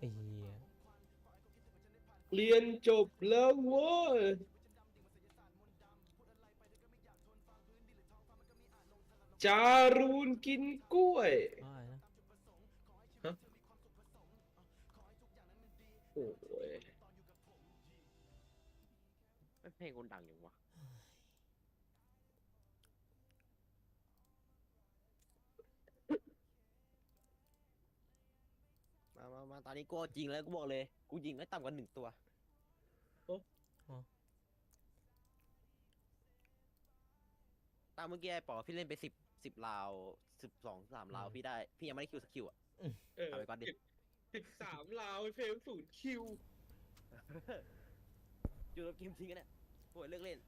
ไอ้เหี้ยเรียนจบแล้วเว้ยจารูนกินกล้วยว่าอะไรนะโอ้ยเพลงคนดังอย่างวะ มามามา ตอนนี้กูเอาจริงแล้วกูบอกเลย กูยิงไม่ต่ำกว่าหนึ่งตัวตามเมื่อกี้ไอ้ปอพี่เล่นไปสิบสิบราวสิบสองสามราวพี่ได้ พี่ยังไม่ได้คิวสกิลอะเออเอาไปก่อนดิ สิบสิบสามลาวเพลงศูนย์คิวอยู่กับเกมทิ้งกันเนี่ยโวยเลิกเล่น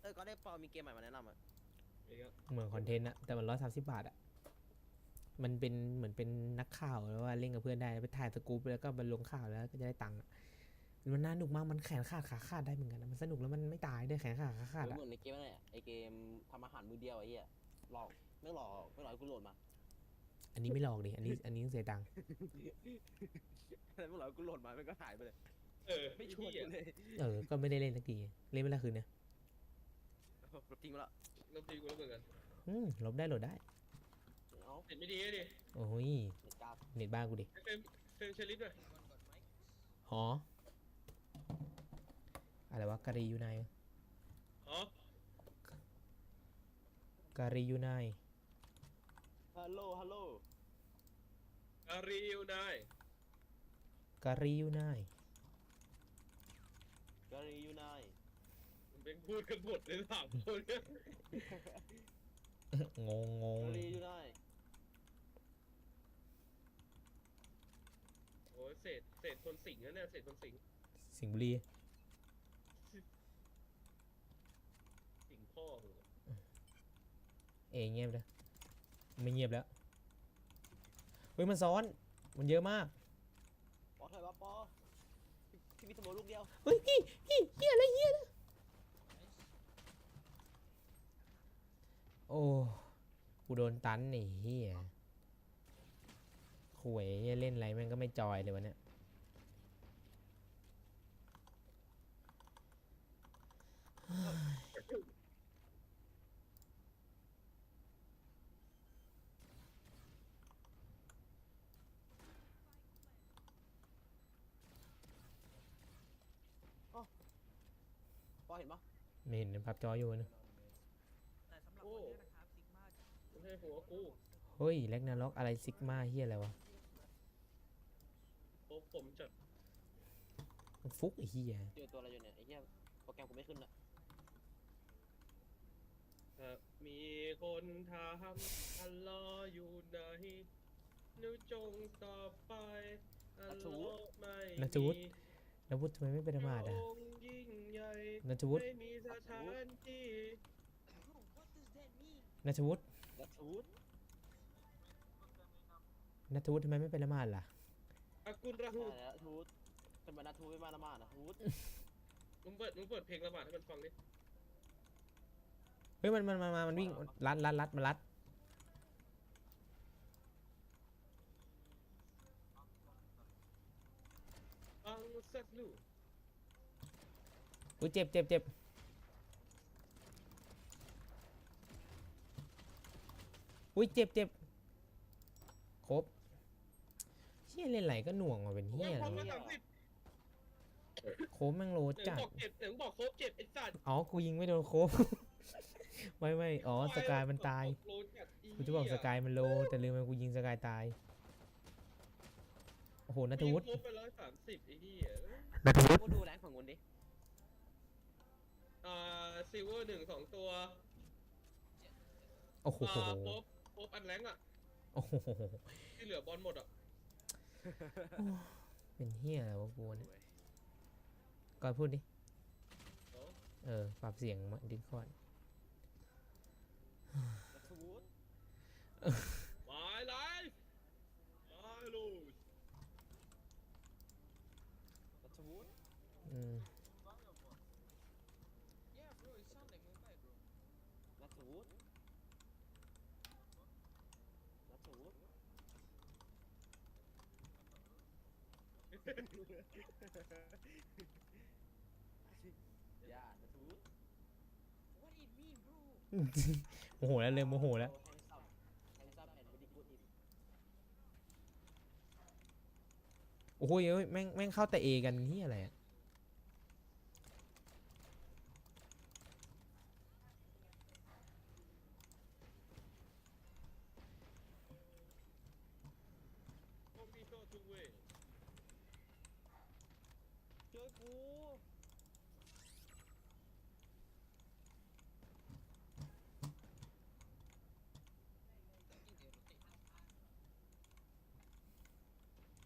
เออก็ได้ปอมีเกมใหม่มาแนะนำอะเหมือนคอนเทนต์อะแต่มันร้อยสามสิบบาทอะ มันเป็นเหมือนเป็นนักข่าวแล้วว่าเล่นกับเพื่อนได้ไปถ่ายสกู๊ปแล้วก็มาลงข่าวแล้วก็จะได้ตังค์อะมันน่าหนุกมากมันแขนขาดขาขาดได้เหมือนกันนะมันสนุกแล้วมันไม่ตายด้วยแขนขาดขาขาดอะเหมือนในเกมนั่นแหละไอเกมทำอาหารมือเดียวไอ้เหี้ยหลอกไม่หลอกไม่หลอกให้กูโหลดมา อันนี้ไม่หลอกดิอันนี้อันนี้ต้องเสียตังค์ไม่หลอกให้กูโหลดมามันก็หายไปเลยเออไม่ชวนเหี้ยกูเลยเออก็ไม่ได้เล่นสักทีเล่นไม่ละคืนเนี่ยลบทิ้งไปแล้วเราตีกูแล้วเหมือนกันอืมลบได้โหลดได้ เอาเห็นไม่ดีอะดิโอ้ยเน็ตกราฟเน็ตบ้านกูดิเฟรมเฟรมเชลิฟหน่อยหออะไรวะการียูไนอ๋อการียูไนฮัลโหลฮัลโหลอารีวิวนายการียูไนการียูไนมันเป็นพูดกันหมดเลยสามคนเนี่ยงงงงการียูไน โอ้ย เศษเศษคนสิงห์นะเนี่ยเศษคนสิงห์สิงห์บุรีสิงห์พ่อมึงอะเอยเงียบเลยไม่เงียบแล้วเฮ้ยมันซ้อนมันเยอะมากปอถอยมาปอพี่มีสมองลูกเดียวเฮ้ยพี่พี่เฮียอะไรเฮียนะโอ้กูโดนตันไอ้เฮีย ข่วยเหี้ยเล่นอะไรแม่งก็ไม่จอยเลยวันเนี้ยปอเห็นปะไม่เห็นพับจออยู่นะแต่สำหรับวันนี้นะครับซิกมาไม่ใช่หัวกู เฮ้ยแล็กนาล็อกอะไรซิกมาเฮียอะไรวะ โอ้ผมจัดมันฟุกไอ้เฮียเจอตัวอะไรอยู่เนี่ยไอ้เหี้ยโปรแกรมกูไม่ขึ้นละเอ่อมีคนถามอัลลอฮ์อยู่ไหนหนูจงตอบไปอัลลอฮ์ไม่นัทวุฒิแล้ววุฒิทำไมไม่เป็นธรรมาดอะ พระองค์ยิ่งใหญ่นัทวุฒิไม่มีสถานที่นัทวุฒิแล้วทูดนัทวุฒิทำไมไม่เป็นละหมาดล่ะ อากุลราหูใช่แล้วทูดเป็นบรรดาทูดเป็นมาละมาดนะทูดมึงเปิดมึงเปิดเพลงระบาดให้มันฟังดิเฮ้ยมันมันมันมันมันวิ่งลัดลัดลัดมาลัดฟังสักลูอุ้ยเจ็บเจ็บเจ็บอุ้ยเจ็บเจ็บครบเฮียเล่นไหลก็หน่วงว่ะเป็นเฮียฟังเลมายสามสิบโคบแม่งโลหนึ่งจัดบอกเจ็บหนึ่งบอกครบเจ็บไอ้สัตว์อ๋อกูยิงไม่โดนโคบไม่ไม่อ๋อสกายมันตายโลจัดกูจะบอกสกายมันโล แต่ลืมไปกูยิงสกายตายโอ้โหนัทวุฒิครบไปร้อยสามสิบไอ้เหี้ยนัทวุฒิกูดูแรงของคุณดิอ่าซิลเวอร์หนึ่งสองตัวโอ้โหอ่าครบครบอันแรงอะโอ้โหที่เหลือบอลหมดอะ เป็นเฮียอะไรวะกูเนี่ยก่อนพูดดิโอ้เออ ปรับเสียงมาดิคอนแล้วทูดวายไลฟ์วายลูสแล้วทูดอืม Yeah bro it sound like mobile bro แล้วทูดแล้วทูด ซ อย่านะทู What it mean bro โมโหแล้วเริ่มโมโหแล้ว Handsome and very good in โอ้โหเอ้ยแม่งแม่งเข้าแต่เอกันนี่อะไรอะ พวกพี่โทษทุกเว้ย เจอกู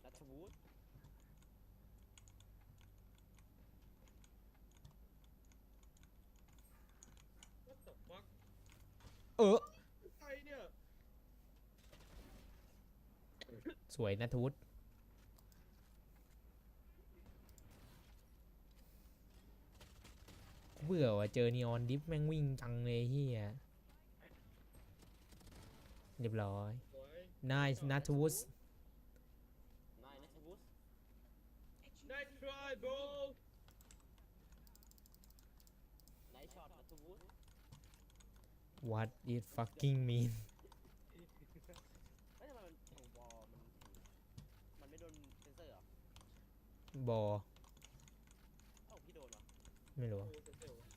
นัทวุฒิ What the fuck เออ ใครเนี่ยสวยนะทูตเบื่อว่ะเจอนีออนดิฟแม่งวิ่งจังเลยเฮียเรียบร้อยสวย nice นัทูส นายนัทวุฒิได้ทรายโบนายช็อตนัทวุฒิ what it fucking mean เฮ้ยทำไมมันของบอลมันมันไม่โดนเซนเซอร์เหรอบอเอ้าพี่โดนวะไม่รู้โอ้เจ๋งๆว่ะ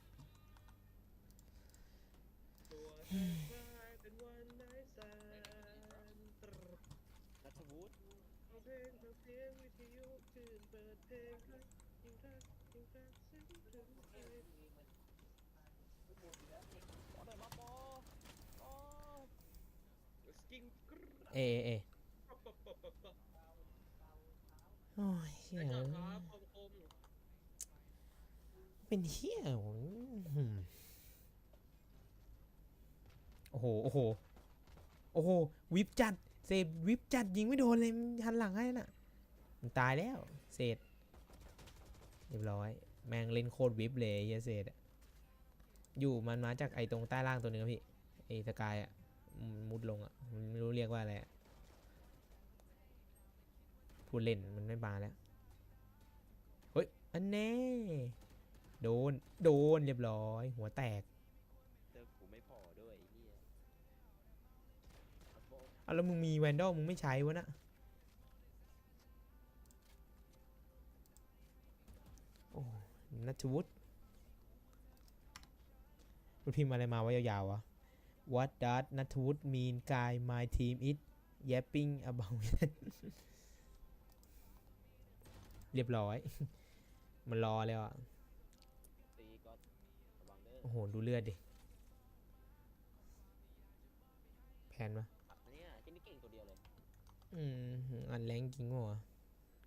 ตัวแทนทรายเป็นวันไนแสนตรนัทวุฒิเอาเพลงเอาเสียงวิทยุขึ้นเปิดเพลงรักยิ่งรักยิ่งรักซึ้งถึงใจบอลหน่อยมาบอลบอล ส กิ้งกรึ๊ดเอเอปับปับปับปับปับโอ้ยเฮีได้ยข่าวครับคมคมเป็นเฮียหืมโอ้โหโอ้โหโอ้โหวิบจัดเซฟวิบจัดยิงไม่โดนเลยมันหันหลังให้น่ะ มันตายแล้วเศษเรียบร้อย แม่งเล่นโคตรวิบเลยไอ้เหี้ยเศษอะอยู่มันมาจากไอ้ตรงใต้ล่างตัวนึงอะพี่ไอ้สกายอะอื มมุดลงอะมันไม่รู้เรียกว่าอะไรอะพูดเล่นมันไม่บาแล้วเฮ้ยอันแน่โดนโดนเรียบร้อย หัวแตกเจอกูไม่พอด้วยไอ้เฮียบอลเอาแล้วมึงมีแวนดอลมึงไม่ใช้วะนะโอ้นัทวุฒิมันพิมพ์อะไรมาวะยาวๆวะ What does นัทวุฒิ mean guy my team is yapping about it เรียบร้อย มันรอแล้วอะตีก็ระวังเด้อโอ้โห ดูเลือดดิ แพนปะขับเนี่ยที่นี่เก่งตัวเดียวเลย อืม อันแรงจริงวะ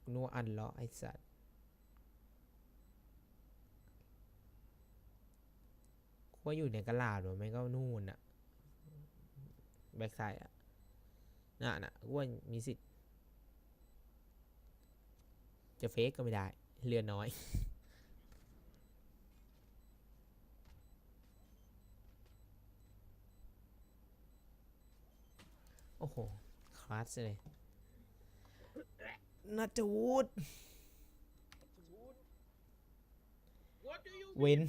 กูนึกว่าอันเลาะไอสัตว์ กูว่าอยู่ในกระลาดวะไม่ก็นู่นอะ แบ็กไซด์อะน่ะน่ะกูว่ามีสิทธิ์ จะเฟกก็ไม่ได้ เรือน้อย โอ้โห คลาสเลยนัทวุฒิ What do you เว้น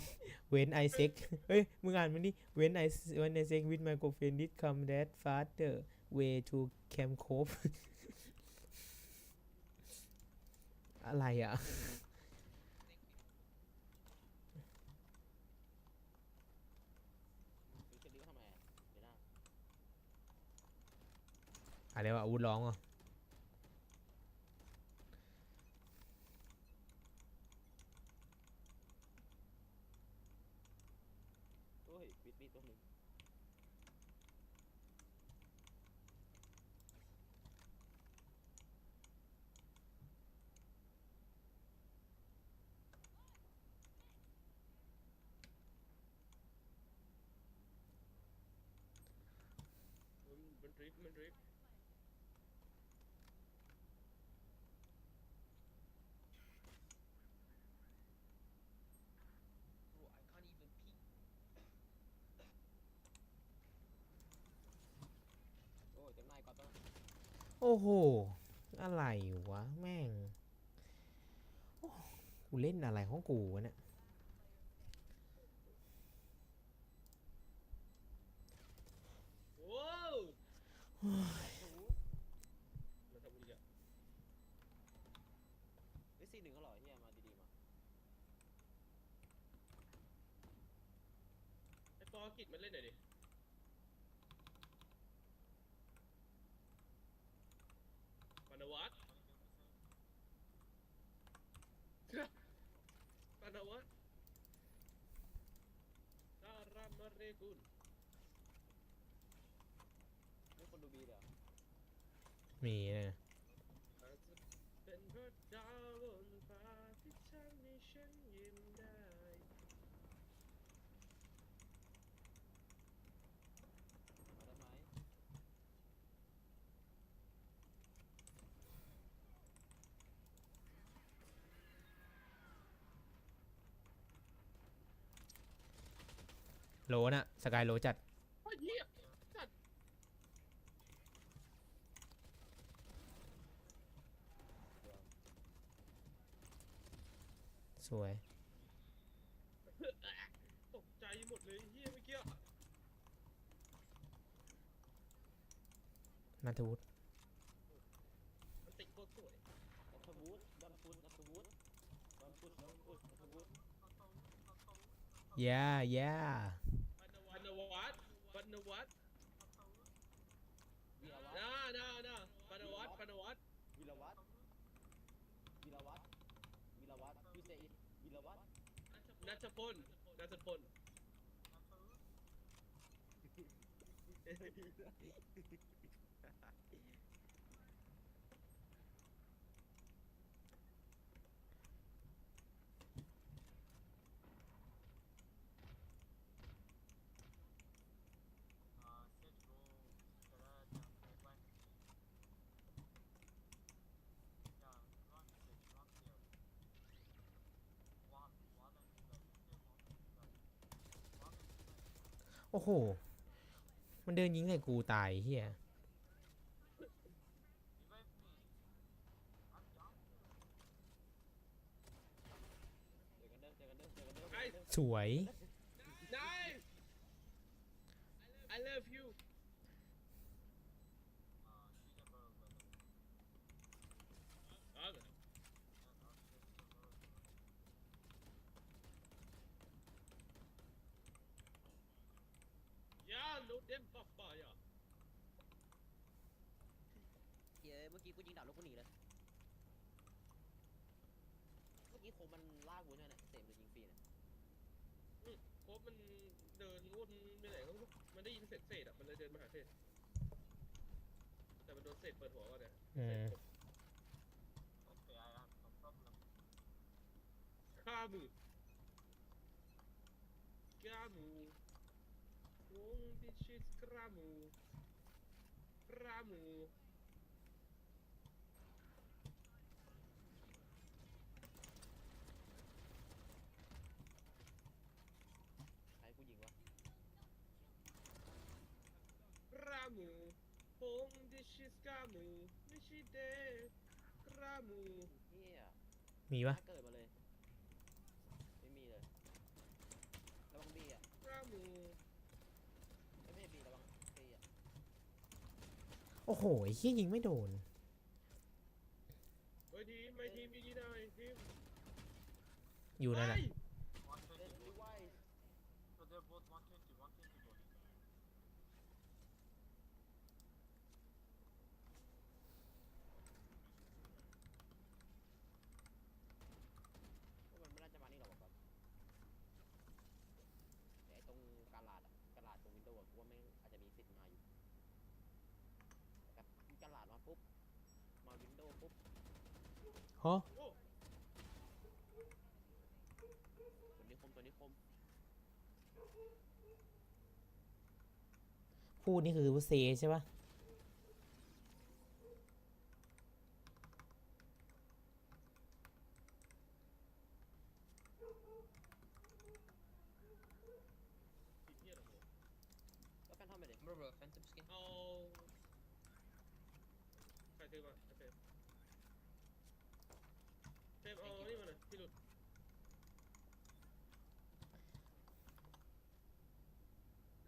เว้นไอเซ็กเฮ้ย มึงอ่านมันดิเว้นไอเว้นไอเซ็ก with my girlfriend did come that farther way to Camp Cove อะไรอะดูเชลลี่ก็ทำไมอะเดี๋ยวนะอะไรวะอาวุธร้องอะ โอ้ยวิดมีตัวหนึ่ง มันมันดริฟต์มันดริฟต์ bro I can't even peek โอ้โห อะไรวะ แม่ง กูเล่นอะไรของกูวะเนี่ยว้าวมาทำบุญอะเฮ้ยสี่หนึ่งก็หล่อเฮียมาดีๆมาไอ้ปอกิจมันเล่นหน่อยดิปานวัตปานวัตดารามเร กุลไม่คนดูบีเลยเหรอมีนะ อาจจะเป็นเพราะดาวบนฟ้าที่ทำให้ฉันยิ้มได้ มาได้ไหม โลน่ะสกายโลจัด โอ้ยเหี้ยสัตว์สวย ตกใจหมดเลยเฮียเมื่อกี้อะนาทูดมันติดโคตรสวยนัทวุฒิดันฟุตนัทวุฒิดันฟุตดันฟุตนัทวุฒิย่าย่า ปานวัตปานวัต วีรวัต น่าน่าน่าปานวัตปานวัต วีรวัตวีรวัตวีรวัตยูเซอิ วีรวัตนัทพลนัทพล อ้โห มันเดินยิงใส่กูตายเฮียสวยด้อเจอกันเด้อเจอกันเด้อ ไอ้ สวย nice I love you อะ Ja, låt den pappa ja. เฮียเมื่อกี้กูยิงดาบแล้วกูหนีเลย เมื่อกี้โคมันลากกูเนี่ยเนี่ยเสมเลยยิงฟรีเนี่ยโคบมันเดินวนไปไหนก็ไม่รู้มันได้ยินเสียงเศษอะ มันเลยเดินมาหาเศษ แต่มันโดนเศษเปิดหัวก่อนเนี่ยอืมฆ่ามือฆ่ามือวงดิชิสกรามูกรามู ใครกูยิงวะ กรามูวงดิ ชิสกรามูไม่ใช่เดกรามูเฮียมีปะถ้าเกิดมาเลย ไม่มีเลยระวังบีอะกรามูไม่ใช่บีระวังบีอะโอ้โหไอ้เฮียยิงไม่โดนเฮ้ยทีมไม่ทีมยิงได้ทีมอยู่นั่นแหละ ไป เล่นไม่ไหว So they're both 120, 120 both. พวกมันไม่น่าจะมานี่หรอกแบบแต่ไอ้ตรงกาลาดอะกาลาดตรงวินโดว์อะกูว่าแม่งอาจจะมีสิทธิ์มาอยู่แบบกาลาดมาปุ๊บ มาวินโดว์ปุ๊บ ฮะโอ้ตัวนี้คมตัวนี้คมพูดนี่คือเซใช่ปะ ทีมเฮียเหรอ แล้วแฟนทอมไปเลย Bro, bro, Phantom skin. เอาใครซื้อมาเฟรมเฟรมเอานี่มาหน่อยพี่หลุด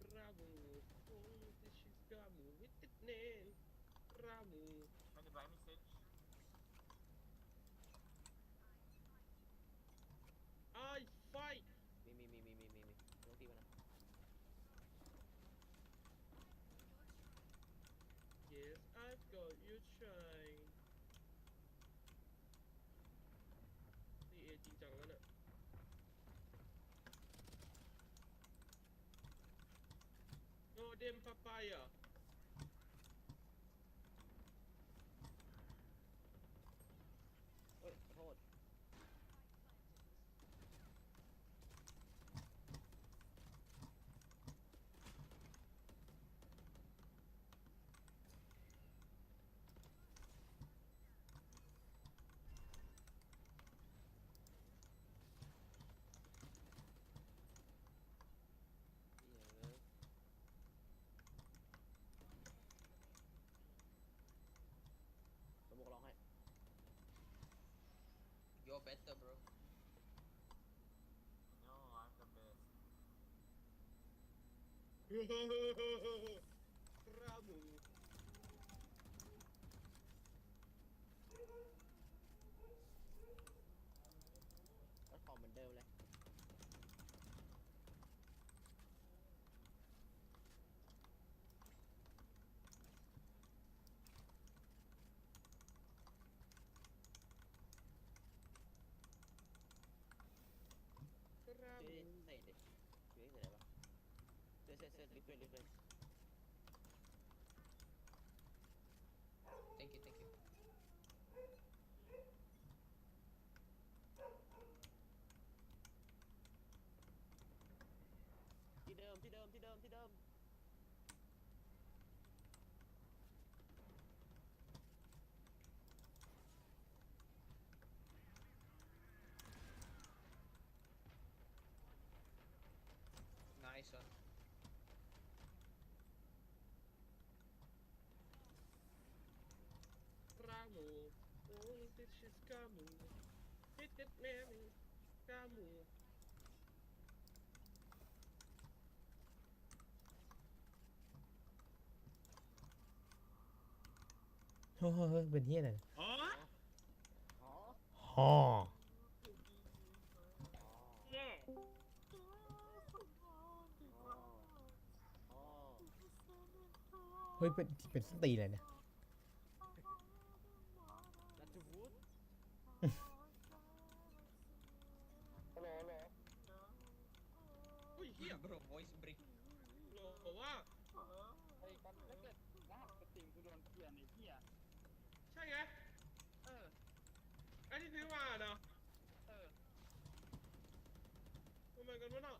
kamu witit ne ramu Can you buy me sage? I fight มีมีมีมีมีมีมีต้องตีมันนะ yes I've got you shine นี่เอจริงจังแล้วเนี่ย โอ You're better, bro. No, I'm the best. yes, yes, liquid, liquid. Thank you, thank you. Tidom, tidom, tidom, tidom. This is kamu witit ne kamu เฮ้ยเฮ้เฮ้ยเป็นที่อะไรอ๋ออ๋อฮอเนี่ยอ๋ออ๋อเฮ้ยเป็นเป็นสตีเลยเนี่ย นัทจูฟูด ฮัลโหลฮัลโหลอุ้ยเฮีย Bro, voice break. โหลบอกว่า ไอ้กันถ้าเกิดรหัสสตรีมกูโดนเปลี่ยนไอ้เหี้ย ใช่ไง เออ ไอ้ที่ซื้อมาเนาะ เออ ทำไมกันวะเนาะ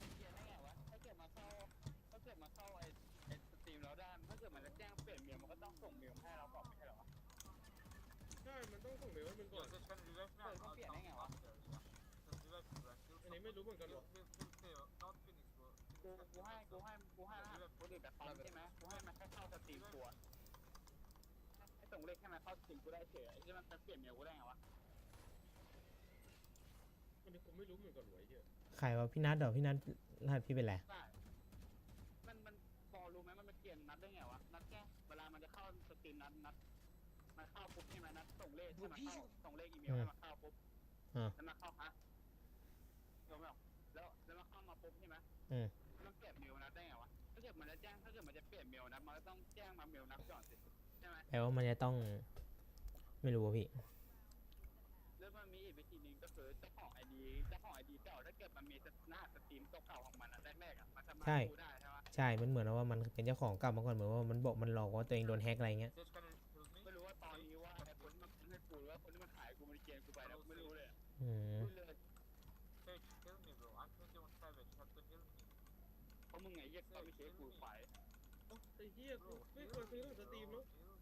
มันเปลี่ยนได้ไงวะ ถ้าเกิดมาเข้า ถ้าเกิดมาเข้าไอ้ไอ้สตรีมเราได้ ถ้าเกิดมันจะแจ้งเปลี่ยนเมียมันก็ต้องส่งเมลมาให้เราก่อนไม่ใช่เหรอวะ ใช่ มันต้อง ส่งเมลให้มันก่อน Yo, sage, can you revive me? Wait, I'll, don't I'll be an come angel, huh? after, yeah. Just revive me, bro. Kill อันนี้ไม่รู้เหมือนกันหรอกกูกูให้กูให้กูให้รหัสคนอื่นแต่คอมใช่ไหมกูให้มันแค่เข้าสตรีมกูอะให้ส่งเลขให้มันเข้าสตรีมกูได้เฉยไอ้ที่มันเปลี่ยนเมียกูได้ไงวะอันนี้ผมไม่รู้เหมือนกันไว้เหี้ยใครวะพี่นัทเหรอพี่นัทรหัสพี่เป็นไรใช่มันมันพอรู้ไหมมันมาเปลี่ยนนัดได้ไงวะนัดแค่เวลามันจะเข้าสตรีมนัดนัด มันเข้าปุ๊บใช่ไหมนัดส่งเลขให้มันเข้าส่งเลขอีเมลให้มันเข้าปุ๊บอ่า แล้วมันเข้าฮะยอมไหมแล้วแล้วมันเข้ามาปุ๊บใช่ไหมอืมมันเปลี่ยนเมลนัดได้ไงวะถ้าเกิดมันจะแจ้งถ้าเกิดมันจะเปลี่ยนเมลนัดมันก็ต้องแจ้งมาเมลนัดก่อนสิใช่ไหมแปลว่ามันจะต้อง ไม่รู้อะพี่ แล้วมันมีอีกวิธีหนึงก็คือเจ้าของไอดีเจ้าของไอดีเก่าถ้าเกิดมันมีหน้าสตรีมเก่าๆของมันอะแรกๆอะมันสามารถใช่ดูได้ใช่ปะใช่ มันเหมือนว่ามันเป็นเจ้าของเก่ามาก่อนเหมือนว่ามันบอกมันหลอกว่าตัวเองโดนแฮกอะไรเงี้ย Sage, can heal me. เพราะมึงไงเหี้ยก็ไม่ใช่กูขายเอ้าไอ้เหี้ยกู Bro, ไม่ heal ควรซื้อ me, ของสตรีม bro. เนาะ Heal me.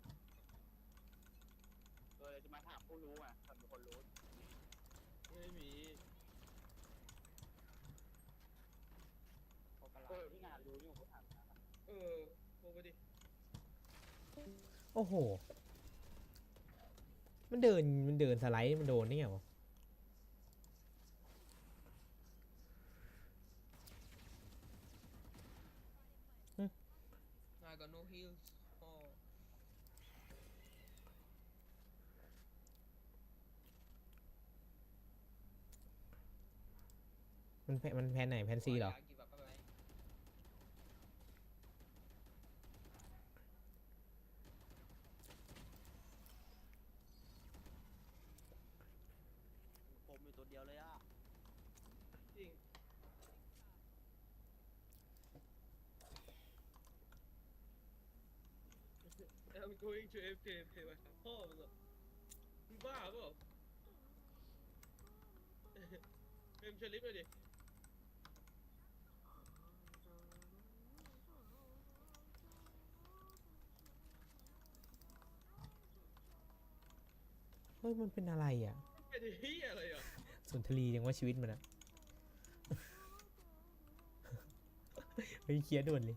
เออจะมาถามผู้รู้อะถามคนรู้ไม่มีพอกระลาเออที่งานรู้นี่ผมถามนะเออโทรไปดิ โอ้โห มันเดินมันเดินสไลด์มันโดนนี่ไงวะมันแพนมันแพนไหนแพนซีเหรอ going to FK FK ไปหาพ่อมึงเหรอมึงบ้าเปล่าเอ็มเชลิฟเลยดิ เฮ้ยมันเป็นอะไรอะ เป็นเฮียอะไรอะสุนทรียังว่าชีวิตมันอะ เฮ้ยเคลียร์ด่วนเลย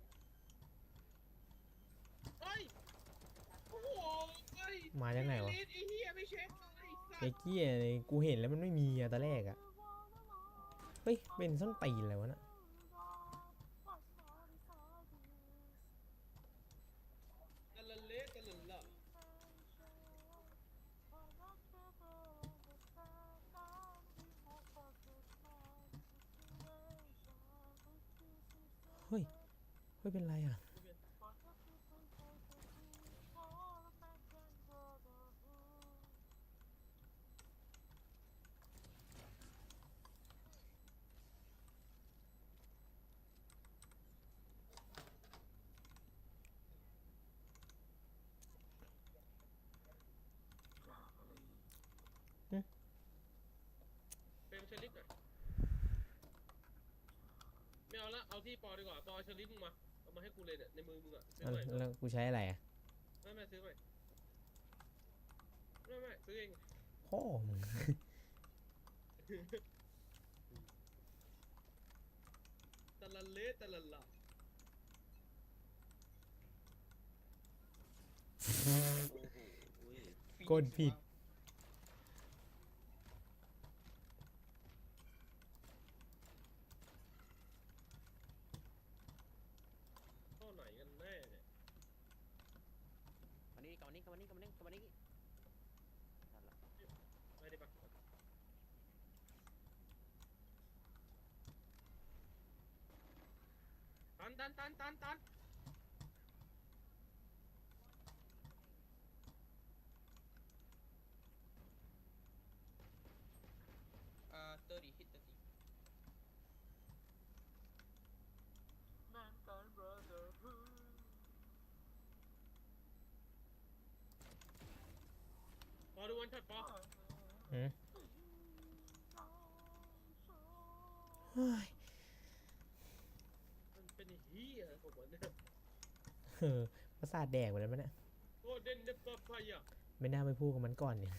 เดบาบาเจตะละเละตะละละตะละเละตะละละยิสุนีดิสกุดมุนระบิสมิลลาห์เฮ้ยโอ้โหเฮ้ยมาจากไหนวะ ไอ้เหี้ยไม่เช็คเลยไอ้สัไอ้ตว์เกี้ยเลยกูเห็นแล้วมันไม่มีอะตอนแรกอะเฮ้ย เป็นส้นตีนอะไรวะน่ะตะละเละตะละละเฮ้ย เฮ้ย เป็นไรอะหึ เป็นเชลิฟหน่อยไม่เอาละเอา ที่ปอดีกว่าปอเอาเชลิฟมึงมาเอามาให้กูเลยเนี่ยในมือมึงอะซื้อเอาใหม่แล้วกูใช้อะไรอะไม่ไม่ซื้อใหม่ไม่ไม่ซื้อเองพ่อมึงตะละเละตะละละโอ้โหอุ้ย กดผิด ข้อไหนกันแน่เนี่ย มานี่กลับมานี่กลับมานี่กลับมานี่กลับมานี่นั่นละ ไม่ได้ปะ ตันตันตันตันตัน Uh, 30, hit 30. Mankind Brotherhood ปอดูวันช็อตปอหืมเฮ้ยมันเป็นเฮียของมันเนี่ยเออประสาทแดกไปแล้วมั้ยเนี่ยโกเดนเดปปายะไม่น่าไปพูดกับมันก่อนเนี่ย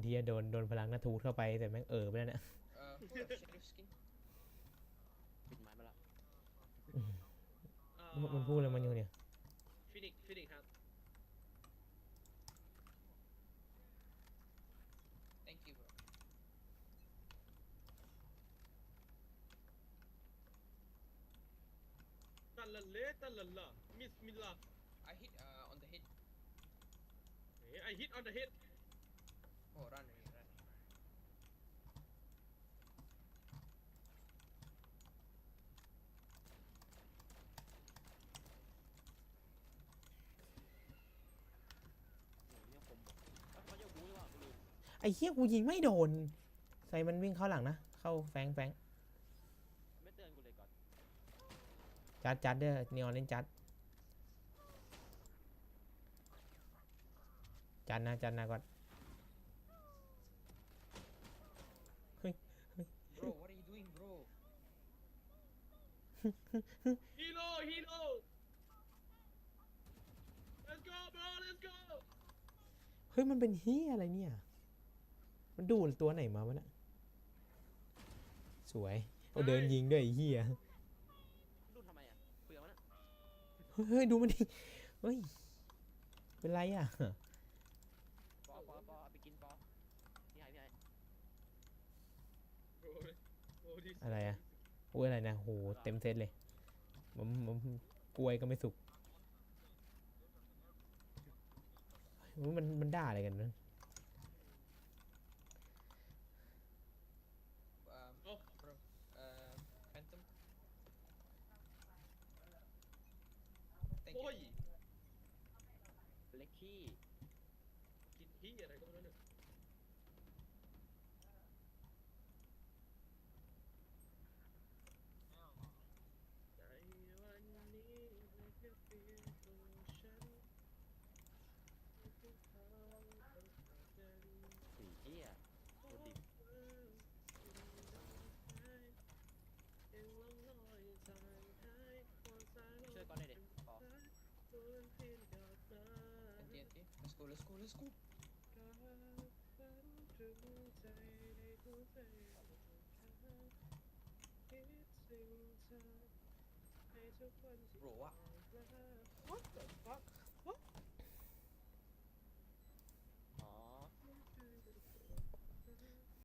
เดียโดนโดนพลังนาทูตเข้าไปแต่แม่งเออไปแล้วเนี่ย Uh, full of sheriff skin. ปิดไม้มาละมันมันพูดอะไรมันอยู่เนี่ยฟินิกฟินิกครับ Thank you, bro. ตะละเละตะละละมิสมิลลา I hit uh, on the head. ไอฮิตออนเดอะเฮด Oh, run, run, run. โอ้โหเนี่ยค มว่ะเอ้ยเขาจะบู๊หรือเปล่ากูลืมไอ้เหี้ยกูยิงไม่โดน ใส่มันวิ่งเข้าหลังนะ เข้าแฟงแฟง ไม่เตือนกูเลยก่อน จัดจัดเด้อนีออนเล่นจัด จัดนะจัดนะก่อน Bro, what are you doing, bro? ฮีโร่ฮีโร่ let's go bro let's go เฮ้ยมันเป็นเฮียอะไรเนี่ย มันดูดตัวไหนมาวะน่ะสวยเอาเดินยิงด้วยไอ้เหี้ย รุ่นทำไมอะเปลืองวะน่ะ เฮ้ย ดูมันดิ เฮ้ย เป็นไรอะ ปอปอปอเอาไปกินปอพี่ไห้พี่ไห้โอ้ยโอ้ยดิอะไรอะโอ้ยอะไรนะโห เต็มเซตเลยมันมันกล้วยก็ไม่สุก มันมันมันด่าอะไรกันนะ Um, โอ้ bro. Uh, Phantom. Thank โอ้ you. ยเล็กขี้กินที่อะไรก็ไม่รู้เนี่ยในวันนี้ไม่แค่เพียงตัวฉันไม่ต้องทำให้เดิน สีเหี้ยโดนดิบ ช่วยก่อนเลยดิปอ Anti, anti. Let's go, let's go, let's go. โหรอะ What the fuck